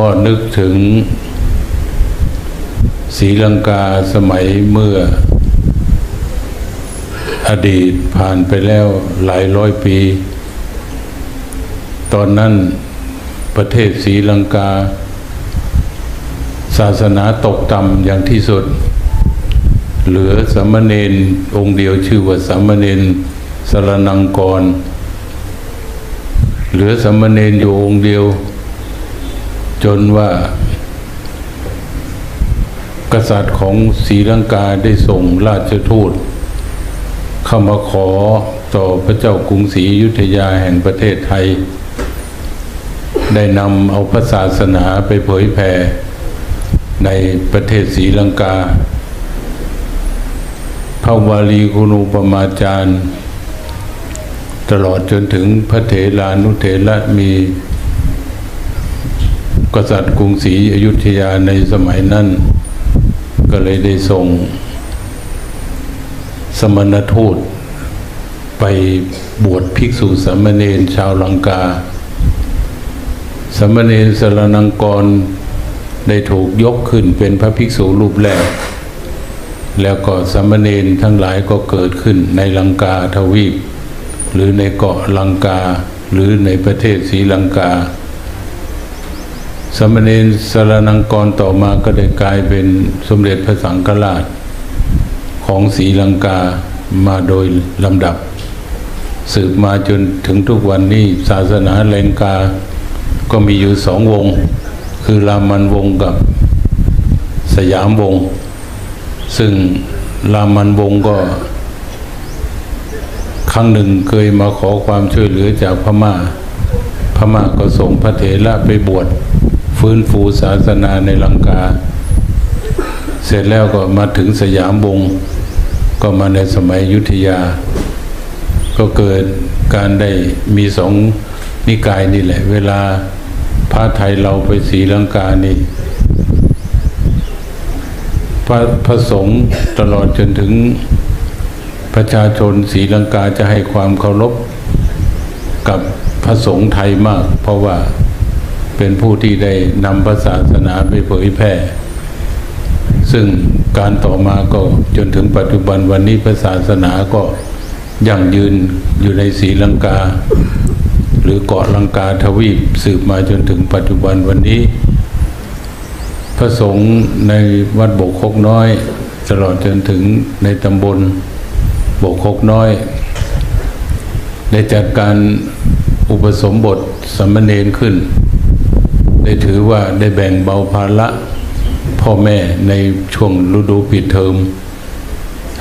พ่อนึกถึงศรีลังกาสมัยเมื่อ อดีตผ่านไปแล้วหลายร้อยปี ตอนนั้นประเทศศรีลังกา ศาสนาตกต่ำอย่างที่สุด เหลือสามเณรองค์เดียวชื่อว่าสามเณรสรนังกร เหลือสามเณรอยู่องค์เดียว จนว่ากษัตริย์ของศรีลังกาได้ส่งราชทูตเข้ามาขอต่อพระเจ้ากรุงศรีอยุธยาแห่งประเทศไทย ได้นำเอาพระศาสนาไปเผยแผ่ในประเทศศรีลังกาพระวาลีคุณูปมาจารย์ ตลอดจนถึงพระเถรานุเถระมี กษัตริย์กรุงศรีอยุธยาในสมัยนั้น ก็เลยได้ส่ง สมณทูต ไปบวชภิกษุสามเณรชาวลังกา สามเณรสรนังกรได้ถูกยกขึ้นเป็นพระภิกษุรูปแรก แล้วก็สามเณรทั้งหลายก็เกิดขึ้นในลังกาทวีป หรือในเกาะลังกาหรือในประเทศศรีลังกา สมณรสารนังกรต่อมาก็ได้กลายเป็นสมเด็จพระสังฆราชของศรีลังกามาโดยลำดับ สืบมาจนถึงทุกวันนี้ศาสนาแรงกาก็มีอยู่สองวง คือรามันวงกับสยามวง ซึ่งรามันวงก็ครั้งหนึ่งเคยมาขอความช่วยเหลือจากพม่าพม่าก็ส่งพระเถระไปบวช ฟื้นฟูศาสนาในลังกา เสร็จแล้วก็มาถึงสยามวงก็มาในสมัยยุทธยา ก็เกิดการได้มีสองนิกายนี่แหละ เวลาพระไทยเราไปศรีลังกานี่พระพระสงฆ์ตลอดจนถึงประชาชนศรีลังกาจะให้ความเคารพกับพระสงฆ์ไทยมาก เพราะว่า เป็นผู้ที่ได้นำพระศาสนาไปเผยแพร่ ซึ่งการต่อมาก็จนถึงปัจจุบันวันนี้พระศาสนาก็ยั่งยืนอยู่ในศรีลังกา หรือเกาะลังกาทวีปสืบมาจนถึงปัจจุบันวันนี้ พระสงฆ์ในวัดโบกคกน้อย ตลอดจนถึงในตำบลโบกคกน้อย ได้จัดการอุปสมบทสามเณรขึ้น ได้ถือว่าได้แบ่งเบาภาระพ่อแม่ในช่วงฤดูปิดเทอม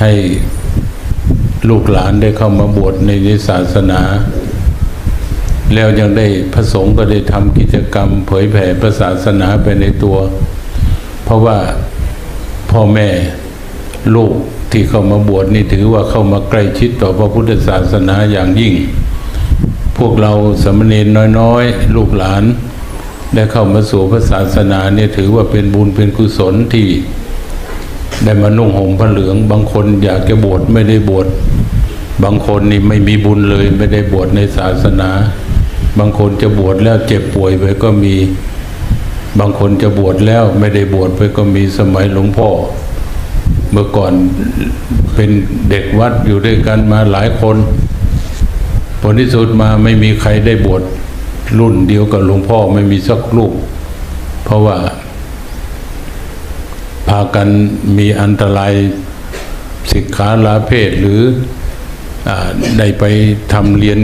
ให้ลูกหลานได้เข้ามาบวชในศาสนา แล้วยังได้พระสงฆ์ก็ได้ทำกิจกรรม เผยแผ่พระศาสนาไปในตัว เพราะว่าพ่อแม่ลูกที่เข้ามาบวชนี่ถือว่าเข้ามาใกล้ชิดต่อพระพุทธศาสนาอย่างยิ่ง พวกเราสมณรน้อยๆ ลูกหลาน ได้เข้ามาสู่พระศาสนาเนี่ยถือว่าเป็นบุญเป็นกุศลที่ได้มานุ่งห่มผ้าเหลือง บางคนอยากจะบวชไม่ได้บวชบางคนนี่ไม่มีบุญเลยไม่ได้บวชในศาสนา บางคนจะบวชแล้วเจ็บป่วยไปก็มี บางคนจะบวชแล้วไม่ได้บวชไปก็มีสมัยหลวงพ่อ เมื่อก่อนเป็นเด็กวัดอยู่ด้วยกันมาหลายคนผลที่สุดมาไม่มีใครได้บวช รุ่นเดียวกับหลวงพ่อไม่มีสักลูกเพราะว่า พากันมีอันตรายสิกขาลาเพศหรืออได้ไปทำเรียน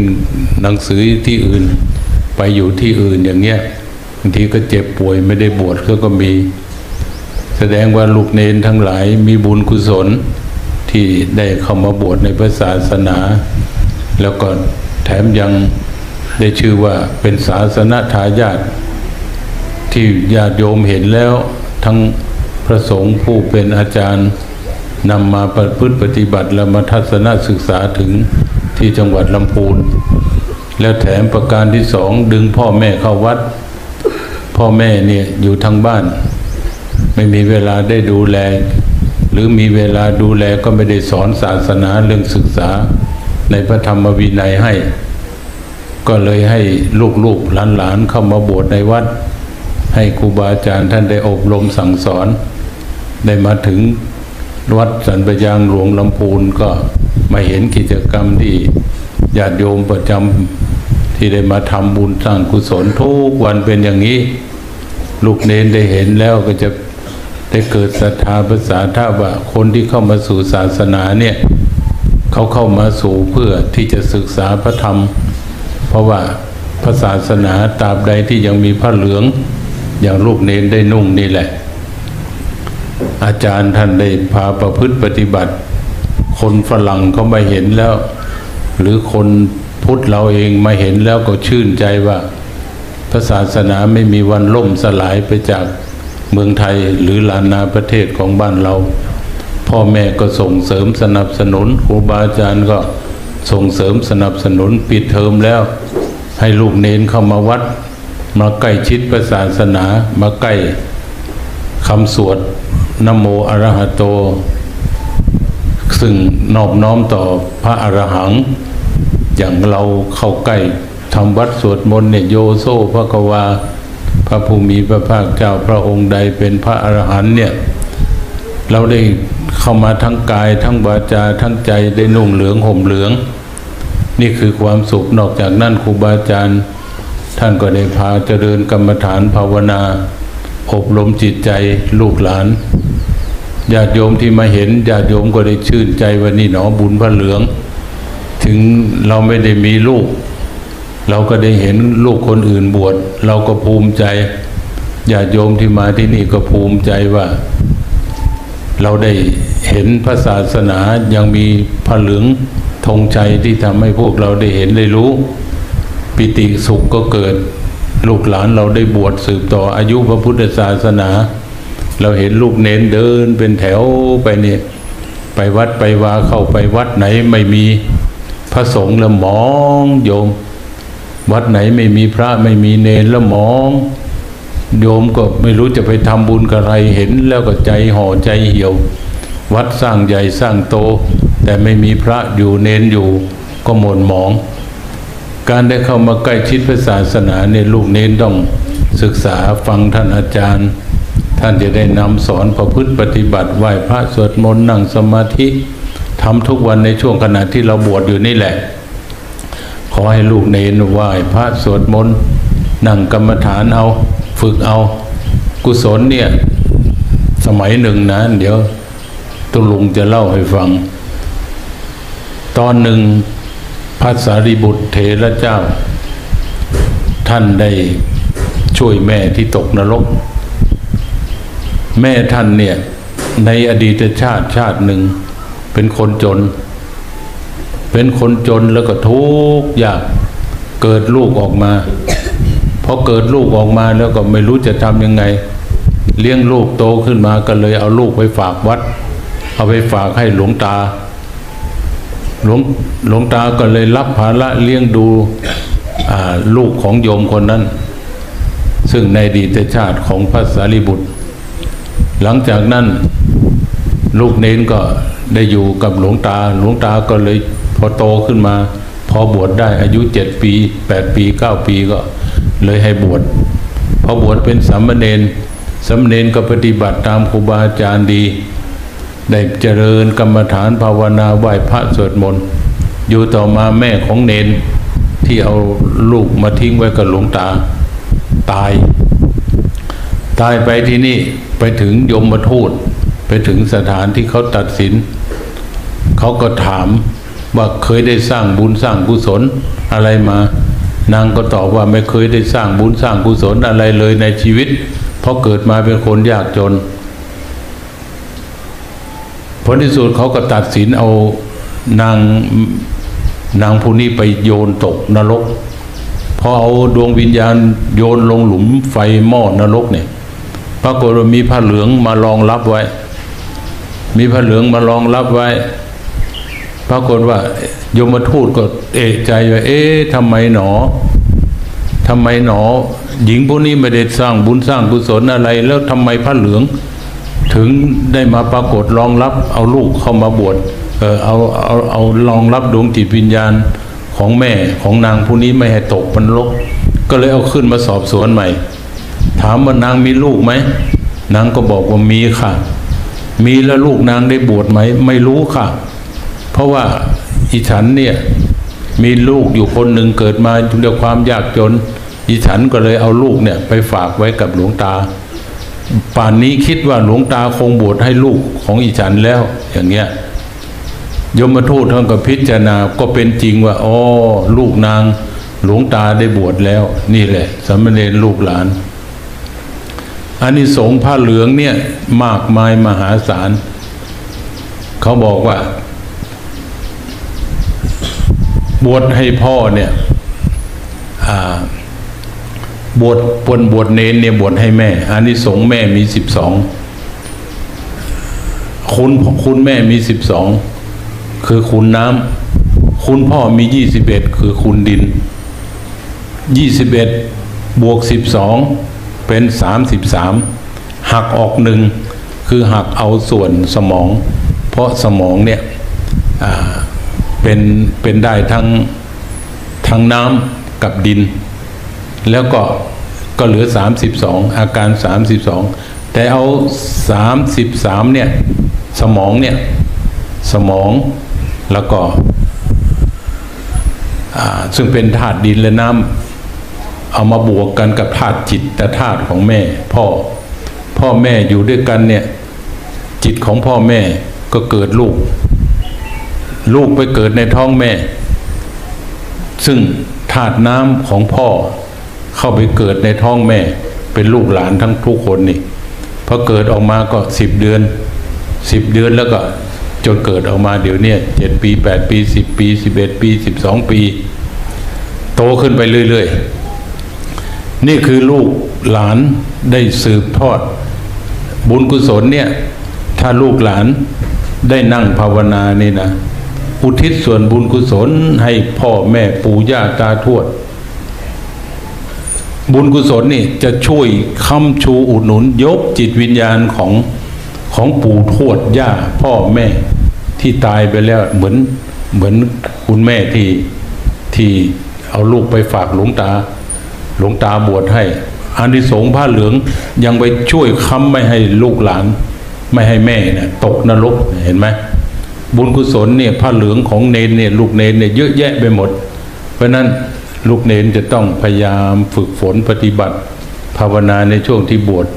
หนังสือที่อื่น ไปอยู่ที่อื่นอย่างเงี้ยบางทีก็เจ็บป่วยไม่ได้บวชก็ก็มี แสดงว่าลูกเนนทั้งหลายมีบุญกุศลที่ได้เข้ามาบวชในพระศาสนา แล้วก็แถมยัง ได้ชื่อว่าเป็นศาสนาทายาทที่ญาติโยมเห็นแล้วทั้งพระสงฆ์ผู้เป็นอาจารย์นำมาประพฤติปฏิบัติและมาทัศนศึกษาถึงที่จังหวัดลำพูน แล้วแถมประการที่สองดึงพ่อแม่เข้าวัด พ่อแม่เนี่ยอยู่ทางบ้าน ไม่มีเวลาได้ดูแล หรือมีเวลาดูแลก็ไม่ได้สอนศาสนาเรื่องศึกษาในพระธรรมวินัยให้ ก็เลยให้ลูกๆหลานๆเข้ามาบวชในวัด ให้ครูบาอาจารย์ท่านได้อบรมสั่งสอน ได้มาถึงวัดสันปยางหลวงลำพูนก็มาเห็นกิจกรรมที่ญาติโยมประจำที่ได้มาทำบุญสร้างกุศลทุกวันเป็นอย่างนี้ ลูกเนนได้เห็นแล้วก็จะได้เกิดศรัทธาภาษาท่าว่าคนที่เข้ามาสู่ศาสนาเนี่ยเขาเข้ามาสู่เพื่อที่จะศึกษาพระธรรม เพราะว่าพระศาสนาตราบใดที่ยังมีผ้าเหลือง อย่างลูกเนนได้นุ่งนี่แหละ อาจารย์ท่านได้พาประพฤติปฏิบัติ คนฝรั่งเขามาเห็นแล้ว หรือคนพุทธเราเองมาเห็นแล้วก็ชื่นใจว่าพระศาสนาไม่มีวันล่มสลายไปจากเมืองไทยหรือลานนาประเทศของบ้านเรา พ่อแม่ก็ส่งเสริมสนับสนุนครูบาอาจารย์ก็ ส่งเสริมสนับสนุนปิดเทอมแล้ว ให้ลูกเนนเข้ามาวัด มาใกล้ชิดพระศาสนา มาใกล้คำสวดนโมอะระหะโต ซึ่งนอบน้อมต่อพระอรหัง อย่างเราเข้าใกล้ทำวัดสวดมนต์เนี่ยโยโซพระกวา พระภูมิพระภาคเจ้าพระองค์ใดเป็นพระอรหันเนี่ย เราได้ เข้ามาทั้งกายทั้งวาจาทั้งใจได้นุ่งเหลืองห่มเหลือง นี่คือความสุขนอกจากนั้นครูบาอาจารย์ ท่านก็ได้พาเจริญกรรมฐานภาวนา อบรมจิตใจลูกหลานญาติโยมที่มาเห็นญาติโยมก็ได้ชื่นใจว่านี่หนอบุญพระเหลือง ถึงเราไม่ได้มีลูก เราก็ได้เห็นลูกคนอื่นบวชเราก็ภูมิใจญาติโยมที่มาที่นี่ก็ภูมิใจว่า เราได้เห็นพระศาสนายังมีผเหลืองธงชัยที่ทำให้พวกเราได้เห็นได้รู้ ปิติสุขก็เกิด ลูกหลานเราได้บวชสืบต่ออายุพระพุทธศาสนา เราเห็นลูกเน้นเดินเป็นแถวไปเนี่ยไปวัดไปวาเข้าไปวัดไหนไม่มีพระสงฆ์แล้วมองโยม วัดไหนไม่มีพระไม่มีเนรแล้วมอง โยมก็ไม่รู้จะไปทำบุญกับใครเห็นแล้วก็ใจห่อใจเหี่ยว วัดสร้างใหญ่สร้างโต แต่ไม่มีพระอยู่เน้นอยู่ก็หม่นหมอง การได้เข้ามาใกล้ชิดพระศาสนาเนี่ยลูกเน้นต้องศึกษาฟังท่านอาจารย์ ท่านจะได้นำสอนประพฤติปฏิบัติไหว้พระสวดมนต์นั่งสมาธิทำทุกวันในช่วงขณะที่เราบวชอยู่นี่แหละ ขอให้ลูกเน้นไหว้พระสวดมนต์นั่งกรรมฐานเอา ฝึกเอากุศลเนี่ย สมัยหนึ่งนะ เดี๋ยวตุลุงจะเล่าให้ฟัง ตอนหนึ่งพระสารีบุตรเถระเจ้า ท่านได้ช่วยแม่ที่ตกนรก แม่ท่านเนี่ย ในอดีตชาติชาติหนึ่ง เป็นคนจน เป็นคนจนแล้วก็ทุกข์ยากเกิดลูกออกมา อเกิดลูกออกมาแล้วก็ไม่รู้จะทำยังไง เลี้ยงลูกโตขึ้นมาก็เลยเอาลูกไปฝากวัด เอาไปฝากให้หลวงตาหลวงหลวงตาก็เลยรับภาระเลี้ยงดูลูกของโยมคนนั้น ซึ่งในดีตชาติของพระสารีบุตร หลังจากนั้นลูกเน้นก็ได้อยู่กับหลวงตา หลวงตาก็เลยพอโตขึ้นมา พอบวชได้อายุเจ็ดปีแปดปีเก้าปีก็ เลยให้บวชพอบวชเป็นสามเณรสามเณรก็ปฏิบัติตามครูบาอาจารย์ดี ได้เจริญกรรมฐานภาวนาไหว้พระสวดมนต์อยู่ต่อมาแม่ของเนนที่เอาลูกมาทิ้งไว้กับหลวงตาตาย ตายไปที่นี่ไปถึงยมทูตไปถึงสถานที่เขาตัดสิน เขาก็ถามว่าเคยได้สร้างบุญสร้างกุศลอะไรมา นางก็ตอบว่าไม่เคยได้สร้างบุญสร้างกุศลอะไรเลยในชีวิต เพราะเกิดมาเป็นคนยากจน ผลที่สุดเขาก็ตัดสินเอานางนางผู้นี้ไปโยนตกนรกพอเอาดวงวิญญาณโยนลงหลุมไฟหม้อนรกเนี่ยปรากฏว่ามีผ้าเหลืองมารองรับไว้ มีผ้าเหลืองมารองรับไว้ ปรากฏว่าโยมทูตก็เอกใจว่าเอ๊ะทำไมหนอทำไมหนอ หญิงพวกนี้ไม่ได้สร้างบุญสร้างกุศลอะไร แล้วทำไมผ้าเหลือง ถึงได้มาปรากฏรองรับเอาลูกเข้ามาบวชเออเอาเอาเอารองรับดวงจิตวิญญาณของแม่ของนางผู้นี้ไม่ให้ตกมันลก ก็เลยเอาขึ้นมาสอบสวนใหม่ ถามว่านางมีลูกไหมนางก็บอกว่ามีค่ะ มีแล้วลูกนางได้บวชไหม ไม่รู้ค่ะ ราะว่าอีฉันเนี่ยมีลูกอยู่คนหนึ่งเกิดมาด้วยความยากจน อีฉันก็เลยเอาลูกเนี่ยไปฝากไว้กับหลวงตา ป่านนี้คิดว่าหลวงตาคงบวชให้ลูกของอีฉันแล้ว อย่างเงี้ยยมทูตท่านก็พิจารณาก็เป็นจริงว่าอ๋อลูกนางหลวงตาได้บวชแล้ว นี่แหละสามเณรลูกหลานอานิสงส์ผ้าเหลืองเนี่ยมากมายมหาศาลเขาบอกว่า บวชให้พ่อเนี่ยบวชบวชบวชเนนเนี่ยบวชให้แม่อานิสงส์แม่มีสิบสองคุณคุณแม่มีสิบสองคือคุณน้ำคุณพ่อมียี่สิบเอ็ดคือคุณดินยี่สิบเอ็ดบวกสิบสองเป็นสามสิบสามหักออกหนึ่งคือหักเอาส่วนสมอง เพราะสมองเนี่ยอ่า เป็นเป็นได้ทั้งทั้งน้ำกับดิน แล้วก็ก็เหลือ 32 อาการ 32 แต่เอา 33เนี่ยสมองเนี่ยสมองแล้วก็ซึ่งเป็นธาตุดินและน้ำเอามาบวกกันกับธาตุจิตแต่ธาตุของแม่พ่อ พ่อแม่อยู่ด้วยกันเนี่ยจิตของพ่อแม่ก็เกิดลูก ลูกไปเกิดในท้องแม่ ซึ่งธาตุน้ำของพ่อเข้าไปเกิดในท้องแม่ เป็นลูกหลานทั้งทุกคนนี่พอเกิดออกมาก็สิบเดือนสิบเดือนแล้วก็จนเกิดออกมาเดี๋ยวนี้เจ็ดปีแปดปีสิบปีสิบเอ็ดปีสิบสองปี โตขึ้นไปเรื่อยๆ นี่คือลูกหลานได้สืบทอด บุญกุศลเนี่ย ถ้าลูกหลานได้นั่งภาวนานี่นะ อุทิศส่วนบุญกุศลให้พ่อแม่ปู่ย่าตาทวด บุญกุศลนี่จะช่วยค้ำชูอุดหนุนยกจิตวิญญาณของของปู่ทวดย่าพ่อแม่ที่ตายไปแล้วเหมือนเหมือนคุณแม่ที่ที่เอาลูกไปฝากหลวงตา หลวงตาบวชให้อานิสงส์ผ้าเหลืองยังไปช่วยค้ำไม่ให้ลูกหลาน ไม่ให้แม่เนี่ยตกนรกเห็นไหม บุญกุศลเนี่ยผ้าเหลืองของเนนเนี่ยลูกเนนเนี่ยเยอะแยะไปหมด เพราะนั้นลูกเนนจะต้องพยายามฝึกฝนปฏิบัติ ภาวนาในช่วงที่บวช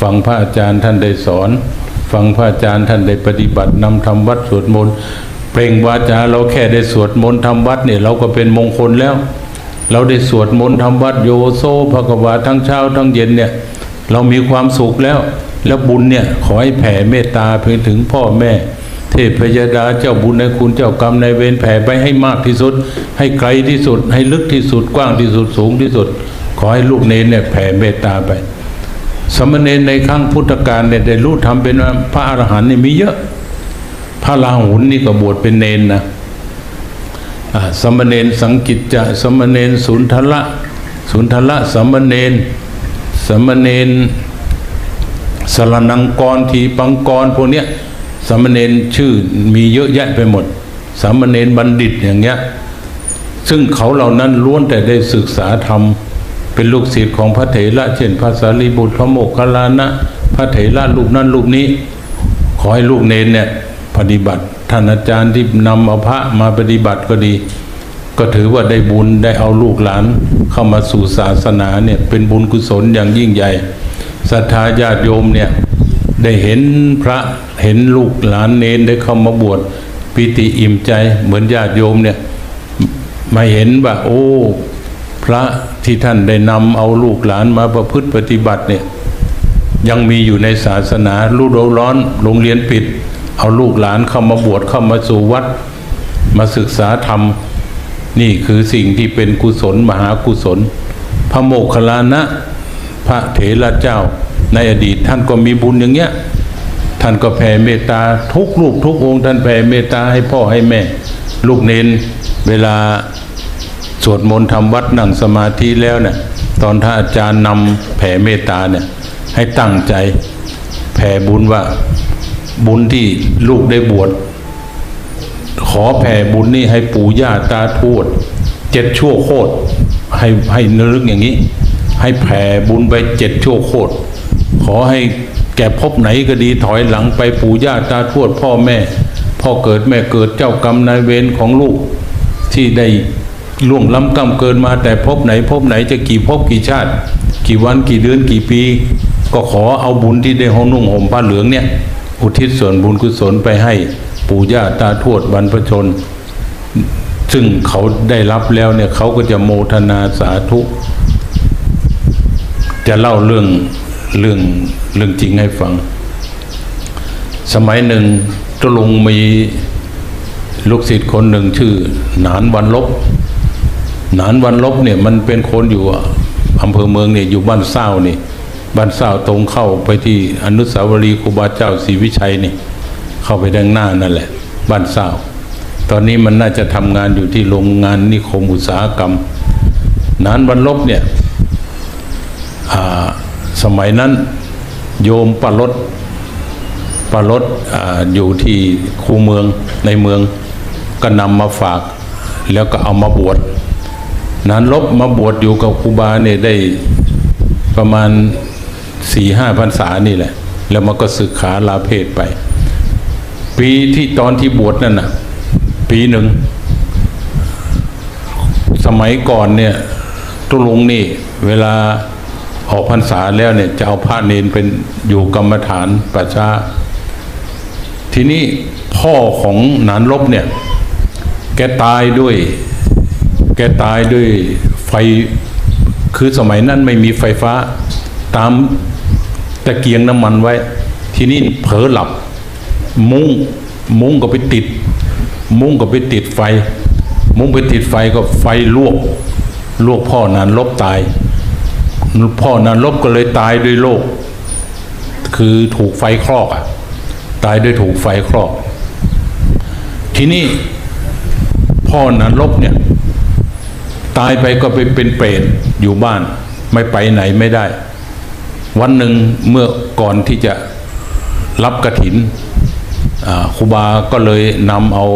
ฟังพระอาจารย์ท่านได้สอน ฟังพระอาจารย์ท่านได้ปฏิบัตินำทำวัดสวดมนต์เปล่งวาจาเราแค่ได้สวดมนต์ทำวัดเนี่ยเราก็เป็นมงคลแล้ว เราได้สวดมนต์ทำวัดโยโซภควาทั้งเช้าทั้งเย็นเนี่ยเรามีความสุขแล้ว แล้วบุญเนี่ยขอให้แผ่เมตตาเพื่อถึงพ่อแม่ ทพพยดาเจ้าบุญในคุณเจ้ากรรมในเวรแผ่ไปให้มากที่สุด ให้ไกลที่สุด ให้ลึกที่สุดกว้างที่สุดสูงที่สุด ขอให้ลูกเนรเนี่ยแผ่เมตตาไป สมณเณรในครั้งพุทธกาลเนี่ยได้รู้ทำเป็นว่าพระอรหันต์นี่มีเยอะ พระราหุลนี่ก็บวชเป็นเนนนะสมณเณรสังกิจจะสมณเณรสุนทละสุนทละสมณเณรสมณเณรสรนังกรทีปังกรพวกเนี้ย สามเณรชื่อมีเยอะแยะไปหมด สามเณรบัณฑิตอย่างเงี้ย ซึ่งเขาเหล่านั้นล้วนแต่ได้ศึกษาธรรม เป็นลูกศิษย์ของพระเถระเช่นพระสารีบุตรพระโมคคัลลานะ พระเถระรูปนั้นรูปนี้ ขอให้ลูกเนนเนี่ยปฏิบัติ ท่านอาจารย์ที่นำเอาพระมาปฏิบัติก็ดี ก็ถือว่าได้บุญได้เอาลูกหลาน เข้ามาสู่ศาสนาเนี่ยเป็นบุญกุศลอย่างยิ่งใหญ่ศรัทธาญาติโยมเนี่ย ได้เห็นพระเห็นลูกหลานเนนได้เข้ามาบวชปิติอิ่มใจเหมือนญาติโยมเนี่ยมาเห็นว่าโอ้ พระที่ท่านได้นำเอาลูกหลานมาประพฤติปฏิบัติเนี่ยยังมีอยู่ในศาสนาฤดูร้อนโรงเรียนปิด เอาลูกหลานเข้ามาบวชเข้ามาสู่วัด มาศึกษาธรรม นี่คือสิ่งที่เป็นกุศลมหากุศล พระโมคคัลลานะ พระเถระเจ้า ในอดีตท่านก็มีบุญอย่างเงี้ย ท่านก็แผ่เมตตาทุกลูกทุกองค์ ท่านแผ่เมตตาให้พ่อให้แม่ ลูกเนนเวลาสวดมนต์ทำวัดนั่งสมาธิแล้วเนี่ยตอนท่านอาจารย์นำแผ่เมตตาเนี่ยให้ตั้งใจแผ่บุญว่าบุญที่ลูกได้บวชขอแผ่บุญนี่ให้ปู่ย่าตาทวดเจ็ดชั่วโคตรให้ให้นึกอย่างนี้ ให้แผ่บุญไปเจ็ดชั่วโคตร ขอให้แก่พบไหนก็ดีถอยหลังไปปู่ย่าตาทวดพ่อแม่ พ่อเกิดแม่เกิดเจ้ากรรมนายเวรของลูก ที่ได้ล่วงล้ำกรรมเกินมาแต่พบไหนพบไหนจะกี่พบกี่ชาติ กี่วันกี่เดือนกี่ปี ก็ขอเอาบุญที่ได้ห้องนุ่งห่มผ้าเหลืองเนี่ย อุทิศส่วนบุญกุศลไปให้ปู่ย่าตาทวดบรรพชน ซึ่งเขาได้รับแล้วเนี่ยเขาก็จะโมทนาสาธุ จะเล่าเรื่อง เรื่องเรื่องจริงให้ฟัง สมัยหนึ่งตวลุงมีลูกศิษย์คนหนึ่งชื่อ หนานวันลบ หนานวันลบเนี่ยมันเป็นคนอยู่อำเภอเมืองเนี่ยอยู่บ้านเศร้านี่บ้านเศร้าตรงเข้าไปที่อนุสาวรีย์ครูบาเจ้าศรีวิชัยนี่ เข้าไปด้านหน้านั่นแหละ บ้านเศร้า ตอนนี้มันน่าจะทำงานอยู่ที่โรงงานนิคมอุตสาหกรรมหนานวันลบเนี่ยอ่า สมัยนั้นโยมปารถปรถอาอยู่ที่คูเมืองในเมืองก็นำมาฝาก แล้วก็เอามาบวชนานลบมาบวชอยู่กับครูบาเนี่ยได้ประมาณสี่ห้าพรรษานี่แหละ แล้วมันก็ศึกขาลาเพศไป ปีที่ตอนที่บวชนั่นน่ะปีหนึ่ง สมัยก่อนเนี่ยตุลุงนี่ เวลา ออกพรรษาแล้วเนี่ยจะเอาพระเนนเป็นอยู่กรรมฐานประชาทีนี้พ่อของนานลบเนี่ย แกตายด้วย แกตายด้วยไฟคือสมัยนั้นไม่มีไฟฟ้า ตามตะเกียงน้ำมันไว้ ทีนี้เผลอหลับ มุ้งมุ้งก็ไปติด มุ้งก็ไปติดไฟ มุ้งไปติดไฟก็ไฟลวกลวกพ่อนานลบตาย พ่อนานลบก็เลยตายด้วยโรคคือถูกไฟคลอกอะ ตายด้วยถูกไฟคลอก ทีนี้พ่อนานลบเนี่ย ตายไปก็ไปเป็นเปรตอยู่บ้าน ไม่ไปไหนไม่ได้ วันหนึ่งเมื่อก่อนที่จะรับกระถินครูบาก็เลยนำเอา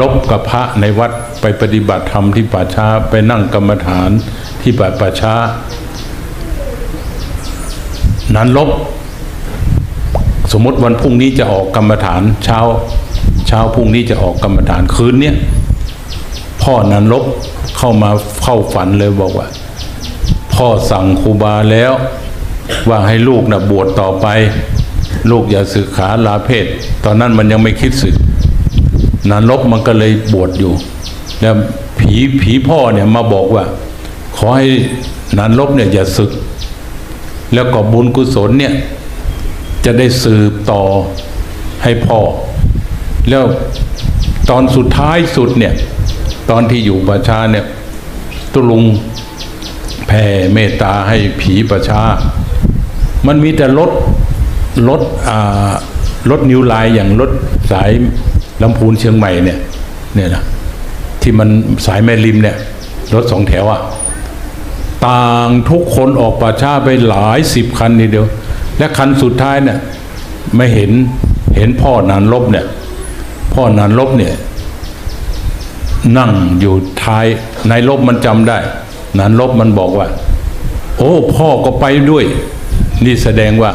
ลบกับพระในวัดไปปฏิบัติธรรมที่ป่าช้า ไปนั่งกรรมฐานที่ป่าป่าช้า นันลบ สมมติวันพรุ่งนี้จะออกกรรมฐาน เช้า เช้าพรุ่งนี้จะออกกรรมฐานคืนเนี้ยพ่อนันลบเข้ามาเข้าฝันเลยบอกว่า พ่อสั่งครูบาแล้ว ว่าให้ลูกนะบวชต่อไป ลูกอย่าสึกขาลาเพศ ตอนนั้นมันยังไม่คิดสึก นานลบมันก็เลยบวชอยู่ แล้วผีผีพ่อเนี่ยมาบอกว่า ขอให้นานลบเนี่ยอย่าสึก แล้วก็บุญกุศลเนี่ยจะได้สืบต่อให้พ่อ แล้วตอนสุดท้ายสุดเนี่ย ตอนที่อยู่ประชาเนี่ยตุลุงแผ่เมตตาให้ผีประชา มันมีแต่รถรถอ่ารถนิวไลน์อย่างรถสาย ลำพูนเชียงใหม่เนี่ยเนี่ยนะที่มันสายแม่ริมเนี่ยรถสองแถวอะต่างทุกคนออกป่าช้าไปหลายสิบคันทีเดียว และคันสุดท้ายเนี่ยไม่เห็นเห็นพ่อนานลบเนี่ยพ่อนานลบเนี่ยนั่งอยู่ท้ายนายลบมันจำได้ นานลบมันบอกว่า โอ้พ่อก็ไปด้วย นี่แสดงว่า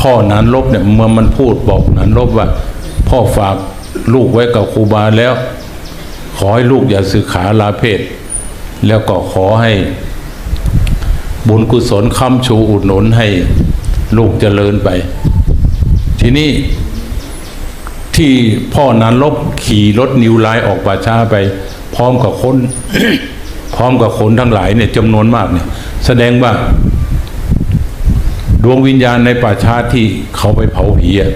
พ่อนานลบเนี่ยเมื่อมันพูดบอกนานลบว่า พ่อฝาก ลูกไว้กับครูบาแล้ว ขอให้ลูกอย่าสึกขาลาเพศ แล้วก็ขอให้ บุญกุศลค้ำชูอุดหนุนให้ลูกเจริญไป ทีนี้ที่พ่อนานลบขี่รถนิวไลน์ออกป่าช้าไป พร้อมกับคน พร้อมกับคนทั้งหลายเนี่ยจำนวนมากเนี่ยแสดงว่า ดวงวิญญาณในป่าช้าที่เขาไปเผาผีอะ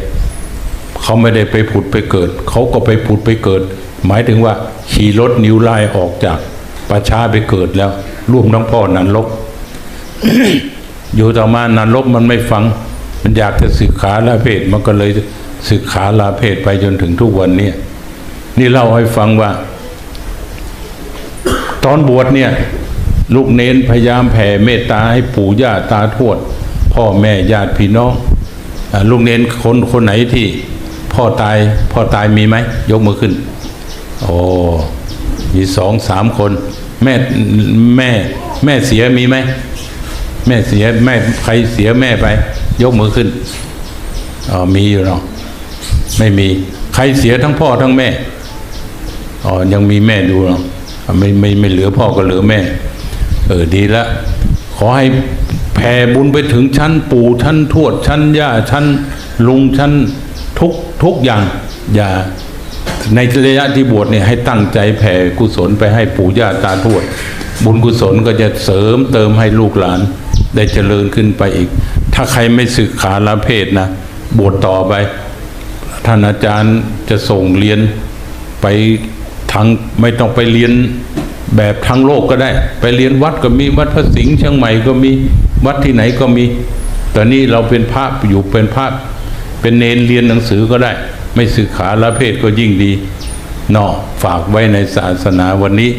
เขาไม่ได้ไปผุดไปเกิด เขาก็ไปผุดไปเกิด หมายถึงว่าขี่รถนิ้วไลน์ออกจากป่าช้าไปเกิดแล้วร่วมทั้งพ่อนันลบอยู่ต่อมานันลบมันไม่ฟัง มันอยากจะสึกขาลาเพศมันก็เลยสึกขาลาเพศไปจนถึงทุกวันนี้นี่เล่าให้ฟังว่า ตอนบวชเนี่ยลูกเน้นพยายามแผ่เมตตาให้ปู่ย่าตาทวด พ่อแม่ญาติพี่น้องอลูกเน้นคนคนไหนที่ พ่อตาย พ่อตายมีไหม ยกมือขึ้น โอ้มีสองสามคน แม่แม่ แม่เสียมีไหม แม่เสียแม่ใครเสียแม่ไป ยกมือขึ้นอ๋อมีอยู่เนาะไม่มี ใครเสียทั้งพ่อทั้งแม่อ๋อยังมีแม่ดูเนาะอะไม่ไม่ไม่เหลือพ่อก็เหลือแม่ เออดีละขอให้แผ่บุญไปถึงชั้นปู่ชั้นทวดชั้นย่าชั้นลุงชั้น ทุกทุกอย่างอย่าในระยะที่บวชเนี่ยให้ตั้งใจแผ่กุศลไปให้ปู่ย่าตาทวด บุญกุศลก็จะเสริมเติมให้ลูกหลาน ได้เจริญขึ้นไปอีก ถ้าใครไม่ศึกขาลาเพศนะ บวชต่อไป ท่านอาจารย์จะส่งเรียนไปทางไม่ต้องไปเรียนแบบทางโลกก็ได้ ไปเรียนวัดก็มีวัดพระสิงห์เชียงใหม่ก็มีวัดที่ไหนก็มี แต่นี่เราเป็นพระอยู่เป็นพระ เป็นเนนเรียนหนังสือก็ได้ ไม่ศึกขาละเพศก็ยิ่งดีเนาะฝากไว้ในศาสนาวันนี้